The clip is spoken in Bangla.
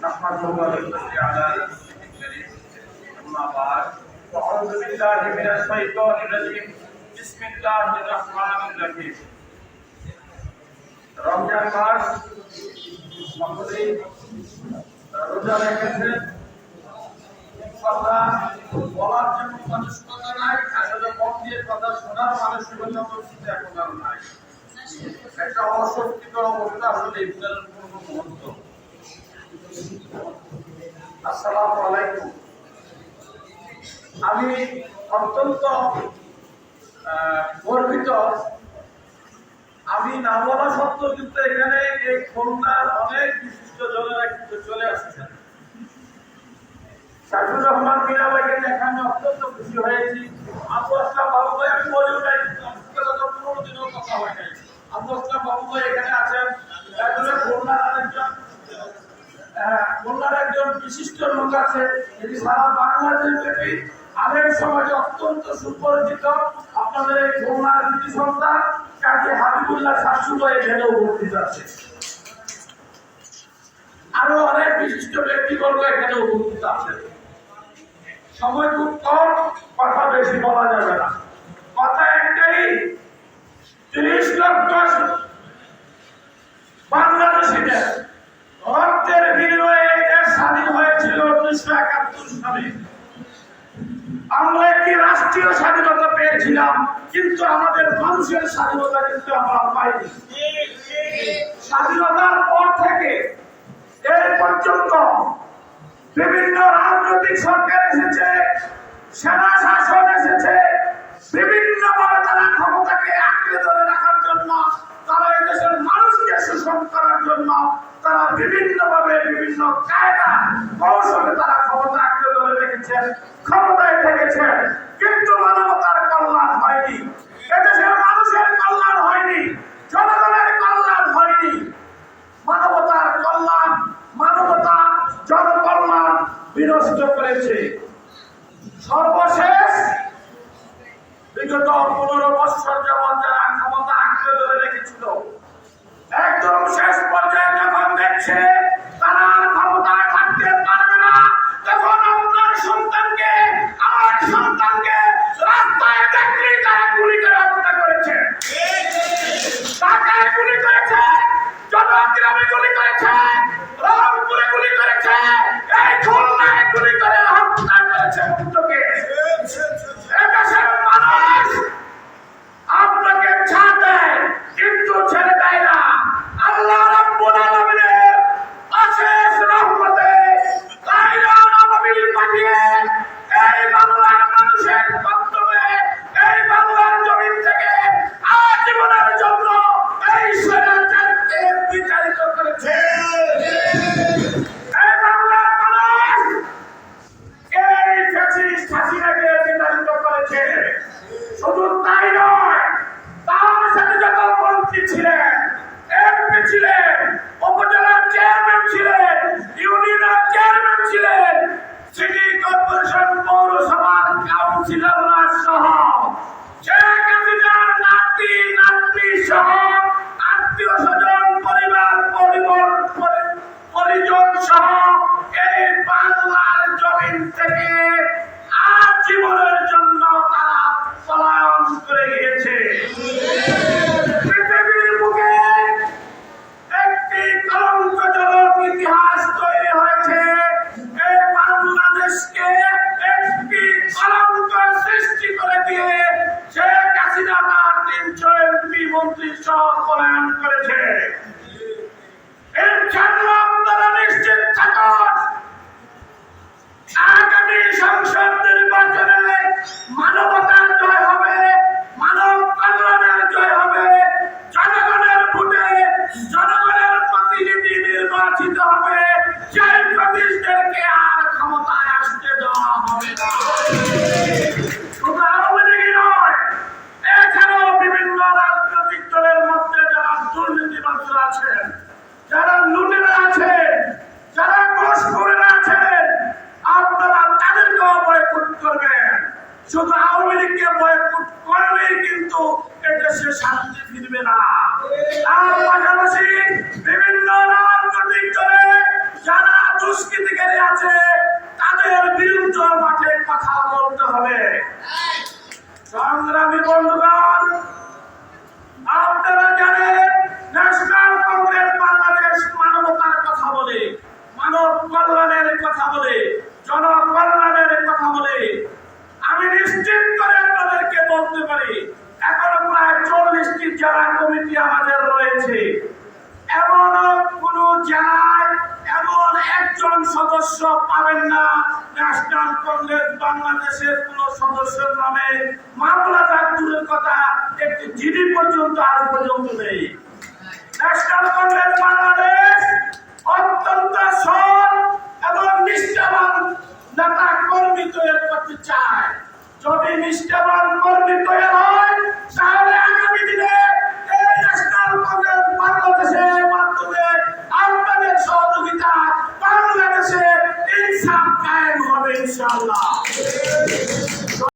نحمده ونصلي على رسوله الكريم أما بعد أعوذ بالله من الشيطان الرجيم بسم الله الرحمن الرحيم রমজান মাস সকলেই রোজা রেখেছেন কথা বলার জন্য মানুষতা নাই আসলে মন দিয়ে কথা শোনার মানসিকতা পরিস্থিতি এখন আর নাই একটা অবস্থা আসলে ইফতারের মুহূর্ত। আসসালামু আলাইকুম। আমি অত্যন্ত গর্বিত। আমি না বলা সত্ত্বেও কিন্তু এখানে এই খুলনার অনেক বিশিষ্ট জনেরা কিন্তু চলে আসছেন। শাহুর রহমান দেখে আমি অত্যন্ত খুশি হয়েছি। আবু আসলাম বাবু আমি বলেও বাবু ভাই এখানে আছেন। খুলনার একজন বিশিষ্ট লোক আছে যিনি সারা বাংলাদেশ ব্যাপী আলেম সমাজে অত্যন্ত সুপরিচিত আপনাদের এই খুলনার কৃতি সন্তান কাজী হাবিবুল্লাহ শাশু এখানে উপস্থিত আছে। আরও অনেক বিশিষ্ট ব্যক্তিবর্গ এখানে উপস্থিত আছে সময় খুব কম, কথা বেশি বলা যাবে না। তিরিশ লক্ষ বাংলাদেশিদের রক্তের বিনিময়ে স্বাধীন হয়েছিল উনিশশো একাত্তর সালে। আমরা একটি রাষ্ট্রীয় স্বাধীনতা পেয়েছিলাম, কিন্তু আমাদের মানুষের স্বাধীনতা কিন্তু আমরা পাইনি। স্বাধীনতার পর থেকে এই পর্যন্ত বিভিন্ন রাজনৈতিক সরকার এসেছে সেনা শাসন তারা বিভিন্ন ভাবে বিভিন্ন কায়দা কৌশলে তারা ক্ষমতা আঁকড়ে ধরে রেখেছেন ক্ষমতায় থেকেছেন কিন্তু মানবতার কল্যাণ হয়নি। এদেশের মানুষের কল্যাণ হয়নি, জনগণের কল্যাণ হয়নি। মানবতার কল্যাণ, মানবতা জনকল্যাণ বিনষ্ট করেছে। সর্বশেষ, বিগত পনেরো বছর যাবৎ Yeah. কাউন্সিলররা সহ। শেখ হাসিনার নাতি নাতনি সহ মন্ত্রী সব করেছে। এর জন্য আপনারা নিশ্চিত থাকুন আগামী সংসদ নির্বাচনে মানবতার বিভিন্ন রাজনৈতিক দলে যারা আছে তাদের বিরুদ্ধে মাঠে কথা বলতে হবে। হ্যাঁ। সংগ্রামী বন্ধুগণ একজন সদস্য পাবেন না। ন্যাশনাল কংগ্রেস বাংলাদেশের কোন সদস্যের নামে মামলা তার দূরের কথা একটি জিডি পর্যন্ত আর পর্যন্ত নেই। ন্যাশনাল